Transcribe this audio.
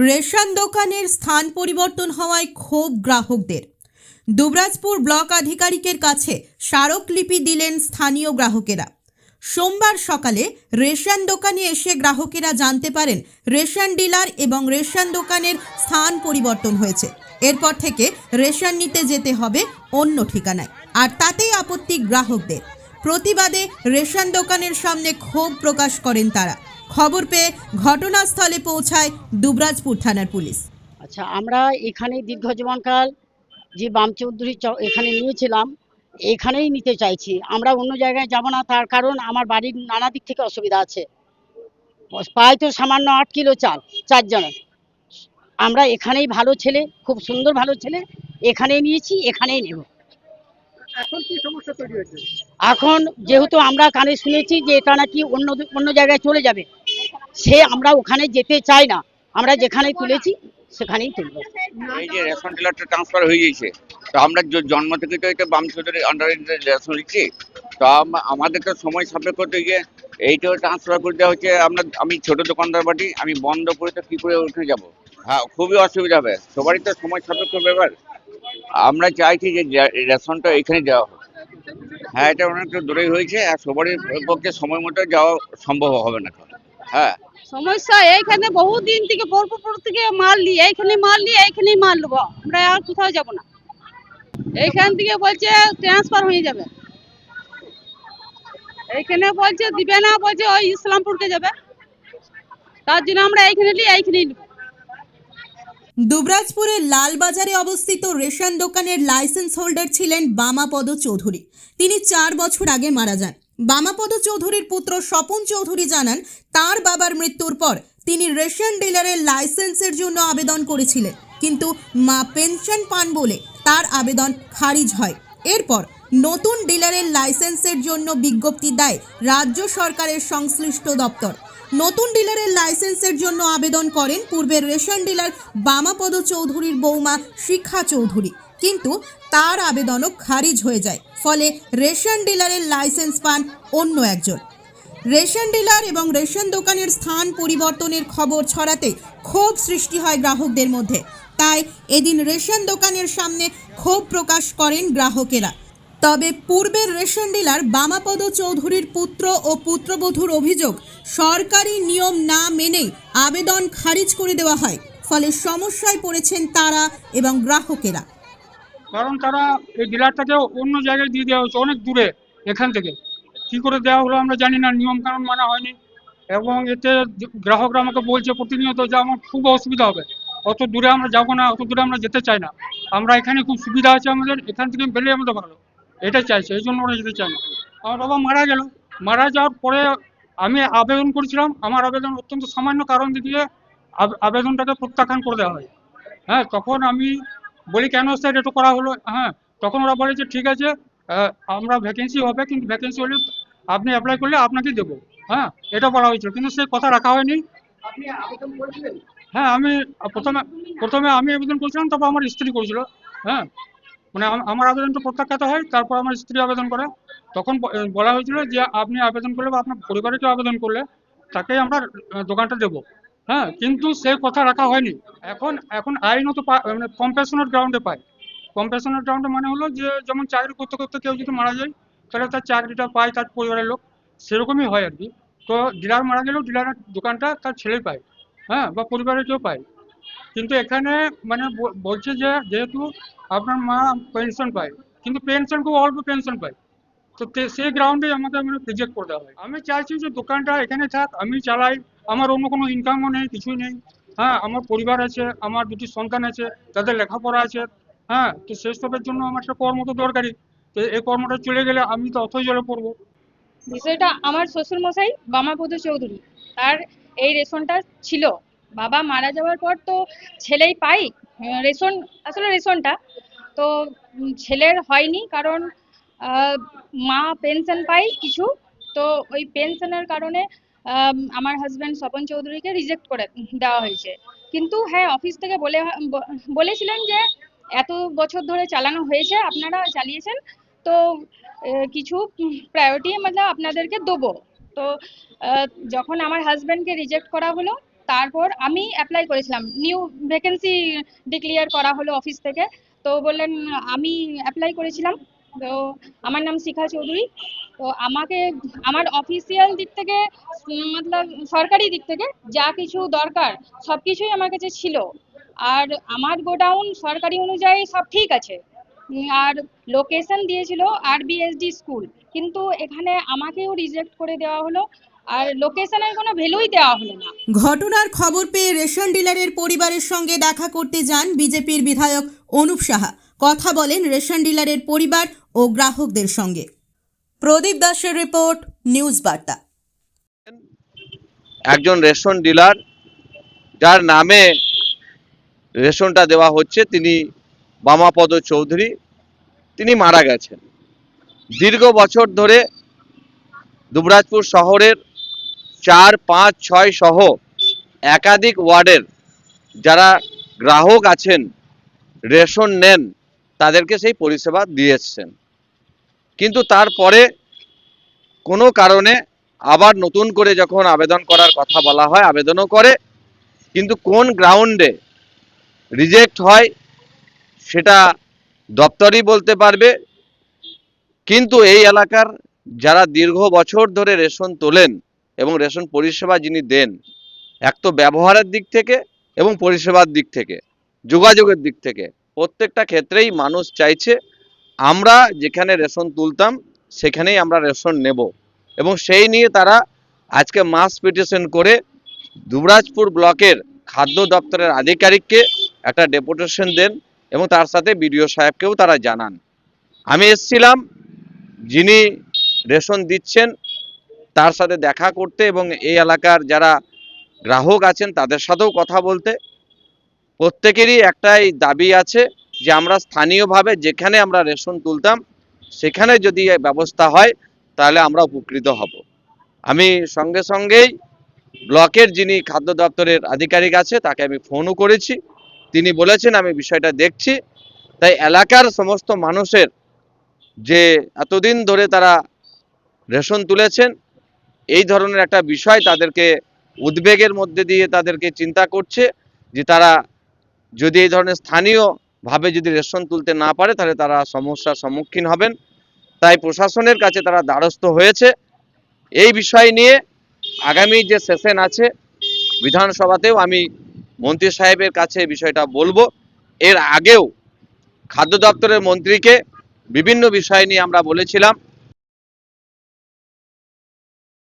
Ration দোকানের স্থান পরিবর্তন হওয়ায় ক্ষোভ গ্রাহকদের। দুবরাজপুর ব্লক আধিকারিকের কাছে স্মারকলিপি দিলেন স্থানীয় গ্রাহকেরা। সোমবার সকালে রেশন দোকানে এসে গ্রাহকেরা জানতে পারেন রেশন ডিলার এবং রেশন দোকানের স্থান পরিবর্তন হয়েছে। এরপর থেকে রেশন নিতে যেতে হবে অন্য ঠিকানায়। আর তাতেই আপত্তি গ্রাহকদের। প্রতিবাদে রেশন দোকানের সামনে ক্ষোভ প্রকাশ করেন তারা। খবর পেয়ে ঘটনাস্থলে পৌঁছায় দুবরাজপুর থানার পুলিশ। আচ্ছা আমরা এখানে দীর্ঘ জীবনকাল যে বাম চৌধুরী এখানে নিয়েছিলাম এখানেই নিতে চাইছি। আমরা অন্য জায়গায় যাব না তার কারণ আমার বাড়ির নানা দিক থেকে অসুবিধা আছে। প্রায় তো সামান্য আট কিলো চাল চারজনের। আমরা এখানেই ভালো ছেলে খুব সুন্দর ভালো ছেলে এখানেই নিয়েছি এখানেই নেব। এখন কি সমস্যা তৈরি হয়েছে? এখন যেহেতু আমরা কানে শুনেছি যে এটা নাকি অন্য অন্য জায়গায় চলে যাবে সে আমরা ওখানে যেতে চাই না। আমরা যেখানে তুলেছি, সেখানেই তুলবো। এই যে রেশন ডিলারটা ট্রান্সফার হয়ে গেছে তো আমরা জন্ম থেকে তো এটা বাম আন্ডারে রেশন নিচ্ছি। তো আমাদের তো সময় সাপেক্ষ গিয়ে এইটাও ট্রান্সফার করে দেওয়া হচ্ছে। আমরা, আমি ছোট দোকানদার বাটি, আমি বন্ধ করে তো কি করে উঠে যাব? হ্যাঁ খুবই অসুবিধা হবে। সবারই তো সময় সাপেক্ষ ব্যাপার। আমরা চাইছি যে রেশনটা এখানে দেওয়া হোক। হ্যাঁ এটা অনেকটা দূরেই হয়েছে, আর সবারই পক্ষে সময় মতো যাওয়া সম্ভব হবে না হ্যাঁ সমস্যা এইখানে বহু দিন থেকে, পরপর থেকে মাল নিয়ে, এইখানে মাল নিয়ে, এইখানে মাল নেব। আমরা আর কোথাও যাব না। এইখান থেকে বলছে ট্রান্সফার হয়ে যাবে। এইখানে বলছে দিবে না, বলছে ওই ইসলামপুরকে যাবে। তার জন্য আমরা এইখানে নিই এইখানেই নেব। দুবরাজপুরের লালবাজারে অবস্থিত রেশন দোকানের লাইসেন্স হোল্ডার ছিলেন বামাপদ চৌধুরী। তিনি চার বছর আগে মারা যান। বামাপদ চৌধুরীর পুত্র স্বপন চৌধুরী জানান, তার বাবার মৃত্যুর পর তিনি রেশন ডিলারের লাইসেন্সের জন্য আবেদন করেছিলেন। কিন্তু মা পেনশন পান বলে তার আবেদন খারিজ হয়। এরপর নতুন ডিলারের লাইসেন্সের জন্য বিজ্ঞপ্তি দেয় রাজ্য সরকারের সংশ্লিষ্ট দপ্তর। নতুন ডিলারের লাইসেন্সের জন্য আবেদন করেন পূর্বের রেশন ডিলার বামাপদ চৌধুরীর বৌমা শিখা চৌধুরী। কিন্তু তার আবেদনও খারিজ হয়ে যায়, ফলে রেশন ডিলারের লাইসেন্স পান অন্য একজন। রেশন ডিলার এবং রেশন দোকানের স্থান পরিবর্তনের খবর ছড়াতে ক্ষোভ সৃষ্টি হয় গ্রাহকদের মধ্যে। তাই এদিন রেশন দোকানের সামনে ক্ষোভ প্রকাশ করেন গ্রাহকেরা। তবে পূর্বের রেশন ডিলার বামাপদ চৌধুরীর পুত্র ও পুত্রবধূর অভিযোগ, সরকারি নিয়ম না মেনেই আবেদন খারিজ করে দেওয়া হয়, ফলে সমস্যায় পড়েছেন তারা এবং গ্রাহকেরা। কারণ তারা এই ডিলারটাকে অন্য জায়গায় দিয়ে দেওয়া হয়েছে, অনেক দূরে এখান থেকে। কি করে দেওয়া হলো আমরা জানি না নিয়ম কানুন মানা হয়নি। এবং এতে গ্রাহকরা আমাকে বলছে প্রতিনিয়ত যে আমার খুব অসুবিধা হবে। অত দূরে আমরা যাব না, অত দূরে আমরা যেতে চাই না। আমরা এখানে খুব সুবিধা আছে আমাদের, এখান থেকে পেলে আমাদের ভালো। এটা চাইছে, এই জন্য আমরা যেতে চাই না। আমার বাবা মারা গেল। মারা যাওয়ার পরে আমি আবেদন করেছিলাম। আমার আবেদন অত্যন্ত সামান্য কারণ দেখিয়ে আবেদনটাকে প্রত্যাখ্যান করে দেওয়া হয়। হ্যাঁ তখন আমি বলি কেন স্যার এটা করা হলো? হ্যাঁ তখন ওরা বলে যে ঠিক আছে আমরা ভ্যাকেন্সি হবে কিন্তু ভ্যাকেন্সি হলে আপনি অ্যাপ্লাই করলে আপনাকে দেবো। হ্যাঁ এটা বলা হয়েছিল কিন্তু সে কথা রাখা হয়নি। হ্যাঁ আমি প্রথমে প্রথমে আমি আবেদন করেছিলাম তারপর আমার স্ত্রী করেছিল। হ্যাঁ মানে আম- আমার আবেদনটা প্রত্যাখ্যাত হয় তারপর আমার স্ত্রী আবেদন করে। তখন বলা হয়েছিল যে আপনি আবেদন করলে বা আপনার পরিবারে কেউ আবেদন করলে তাকেই আমরা দোকানটা দেবো। হ্যাঁ কিন্তু সে কথা রাখা হয়নি। এখন এখন আইনত মানে কম্পেশনের গ্রাউন্ডে পায়। কম্পেশনের গ্রাউন্ডে মানে হলো যে, যেমন চাকরি করতে করতে কেউ যদি মারা যায়, তাহলে তার চাকরিটা পায় তার পরিবারের লোক। সেরকমই হয় আর কি। তো ডিলার মারা গেলেও ডিলারের দোকানটা তার ছেলে পায়। হ্যাঁ বা পরিবারের কেউ পায়। কিন্তু এখানে মানে বলছে যে, যেহেতু আপনার মা পেনশন পায়, কিন্তু পেনশন খুব অল্প পেনশন পায়। তো সেই গ্রাউন্ডে আমাকে মানে রিজেক্ট করে দেওয়া হয়। আমি চাইছি যে দোকানটা এখানে থাক, আমি চালাই। আমার অন্য কোনো ইনকামও নেই, কিছুই নেই। হ্যাঁ আমার পরিবার আছে, আমার দুটি সন্তান আছে, তাদের লেখাপড়া আছে। হ্যাঁ তো সেসবের জন্য আমার একটা কর্ম তো দরকারি তো এই কর্মটা চলে গেলে আমি তো অথই জলে পড়ব। বিষয়টা আমার শ্বশুর মশাই বামাপদ চৌধুরী। তার এই রেশনটা ছিল। বাবা মারা যাওয়ার পর তো ছেলেই পাই। রেশন, আসলে রেশনটা। তো ছেলের হয়নি কারণ মা পেনশন পাই কিছু। তো ওই পেনশনের কারণে আমার হাজব্যান্ড স্বপন চৌধুরীকে রিজেক্ট করে দেওয়া হয়েছে। কিন্তু হ্যাঁ অফিস থেকে বলে বলেছিলেন যে, এত বছর ধরে চালানো হয়েছে, আপনারা চালিয়েছেন, তো কিছু প্রায়োরিটি মানে আপনাদেরকে দেবো। তো যখন আমার হাজব্যান্ডকে রিজেক্ট করা হলো, তারপর আমি অ্যাপ্লাই করেছিলাম। নিউ ভ্যাকেন্সি ডিক্লিয়ার করা হলো অফিস থেকে। তো বললেন, আমি অ্যাপ্লাই করেছিলাম। তো আমার নাম শিখা চৌধুরী। তো আমাকে, আমার অফিসিয়াল দিক থেকে, মতলব সরকারি দিক থেকে যা কিছু দরকার সব কিছুই আমার কাছে ছিল। আর আমার গোডাউন সরকারি অনুযায়ী সব ঠিক আছে। আর লোকেশন দিয়েছিল আর বিএসডি স্কুল কিন্তু এখানে আমাকেও রিজেক্ট করে দেওয়া হলো। আর লোকেশনের কোনো ভ্যালুই দেওয়া হলো না। ঘটনার খবর পেয়ে রেশন ডিলারের পরিবারের সঙ্গে দেখা করতে যান বিজেপির বিধায়ক অনুপ সাহা। কথা বলেন রেশন ডিলারের পরিবার ও গ্রাহকদের সঙ্গে। প্রদীপ দাসের রিপোর্ট, নিউজ বার্তা। একজন রেশন ডিলার, যার নামে রেশনটা দেওয়া হচ্ছে, তিনি বামাপদ চৌধুরী, তিনি মারা গেছেন। দীর্ঘ বছর ধরে দুবরাজপুর শহরের চার, পাঁচ, ছয় সহ একাধিক ওয়ার্ডের যারা গ্রাহক আছেন, রেশন নেন তাদেরকে সেই পরিষেবা দিয়ে কিন্তু তারপরে কোনো কারণে আবার নতুন করে যখন আবেদন করার কথা বলা হয়, আবেদনও করে, কিন্তু কোন গ্রাউন্ডে রিজেক্ট হয় সেটা দপ্তরই বলতে পারবে। কিন্তু এই এলাকার যারা দীর্ঘ বছর ধরে রেশন তোলেন এবং রেশন পরিষেবা যিনি দেন, এক তো ব্যবহারের দিক থেকে এবং পরিষেবার দিক থেকে, যোগাযোগের দিক থেকে প্রত্যেকটা ক্ষেত্রেই মানুষ চাইছে, আমরা যেখানে রেশন তুলতাম, সেখানেই আমরা রেশন নেব। এবং সেই নিয়ে তারা আজকে মাস পিটিশন করে দুবরাজপুর ব্লকের খাদ্য দপ্তরের আধিকারিককে একটা ডেপুটেশন দেন এবং তার সাথে বিডিও সাহেবকেও তারা জানান। আমি এসছিলাম, যিনি রেশন দিচ্ছেন, তার সাথে দেখা করতে এবং এই এলাকার যারা গ্রাহক আছেন, তাদের সাথেও কথা বলতে। প্রত্যেকেরই একটাই দাবি আছে যে আমরা স্থানীয়ভাবে যেখানে আমরা রেশন তুলতাম, সেখানে যদি ব্যবস্থা হয়, তাহলে আমরা উপকৃত হব। আমি সঙ্গে সঙ্গেই ব্লকের যিনি খাদ্য দপ্তরের আধিকারিক আছে, তাকে আমি ফোনও করেছি। তিনি বলেছেন, আমি বিষয়টা দেখছি। তাই এলাকার সমস্ত মানুষের যে এতদিন ধরে তারা রেশন তুলেছেন, এই ধরনের একটা বিষয় তাদেরকে উদ্বেগের মধ্যে দিয়ে তাদেরকে চিন্তা করছে যে তারা যদি এই ধরনের স্থানীয়ভাবে যদি রেশন তুলতে না পারে, তাহলে তারা সমস্যার সম্মুখীন হবেন। তাই প্রশাসনের কাছে তারা দ্বারস্থ হয়েছে। এই বিষয় নিয়ে আগামী যে সেশন আছে বিধানসভাতেও আমি মন্ত্রী সাহেবের কাছে বিষয়টা বলব। এর আগেও খাদ্য দপ্তরের মন্ত্রীকে বিভিন্ন বিষয় নিয়ে আমরা বলেছিলাম।